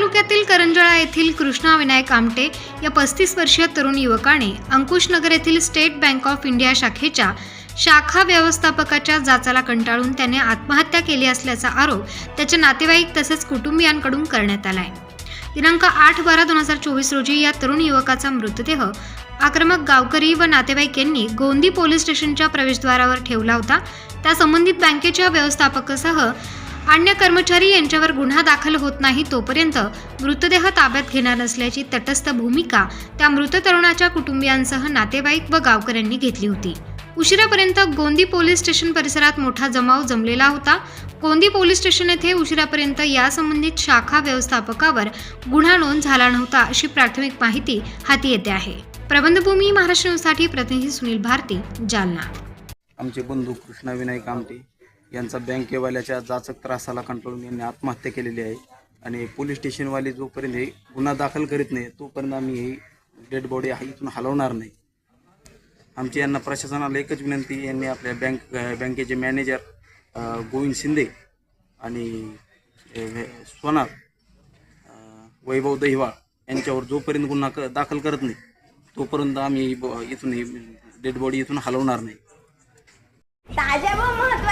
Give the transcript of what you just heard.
तालुक्यातील करंजळा येथील कृष्णा विनायक आमटे या पस्तीस वर्षीय तरुण युवकाने अंकुशनगर येथील स्टेट बँक ऑफ इंडिया शाखेच्या शाखा व्यवस्थापकाच्या जाचाला कंटाळून त्याने आत्महत्या केली असल्याचा आरोप त्याचे नातेवाईक तसेच कुटुंबियांकडून करण्यात आला आहे दिनांक आठ बारा दोन हजार चोवीस रोजी या तरुण युवकाचा मृतदेह आक्रमक गावकरी व नातेवाईक यांनी गोंदी पोलीस स्टेशनच्या प्रवेशद्वारावर ठेवला होता. त्या संबंधित बँकेच्या व्यवस्थापकासह अन्य कर्मचारी यांच्यावर गुन्हा दाखल होत नाही तोपर्यंत मृतदेह ताब्यात घेणार नसल्याची तटस्थ भूमिका त्या मृत तरुणाच्या कुटुंबियांसह नातेवाईक व गावकऱ्यांनी घेतली होती. उशिरापर्यंत गोंदी पोलीस स्टेशन परिसरात मोठा जमाव जमलेला होता. गोंदी पोलीस स्टेशन येथे उशिरापर्यंत यासंबंधित शाखा व्यवस्थापकावर गुन्हा नोंद झाला नव्हता अशी प्राथमिक माहिती हाती येते आहे. प्रबंधभूमी महाराष्ट्र न्यूजसाठी प्रतिनिधी सुनील भारती जालना. आमचे बंधू कृष्णा विनायक आमटे यांचा बँकेवाल्याच्या जाचक त्रासाला कंटाळून यांनी आत्महत्या केलेली आहे. आणि पोलीस स्टेशनवाले जोपर्यंत हे गुन्हा दाखल करीत नाही तोपर्यंत आम्ही ही डेड बॉडी इथून हलवणार नाही. आमची यांना प्रशासनाला एकच विनंती यांनी आपल्या बँक बँकेचे मॅनेजर गोविंद शिंदे आणि सोनार वैभव दहिवाळ यांच्यावर जोपर्यंत गुन्हा क दाखल करत नाही तोपर्यंत आम्ही ब- इथून डेड बॉडी इथून हलवणार नाही. ताज्या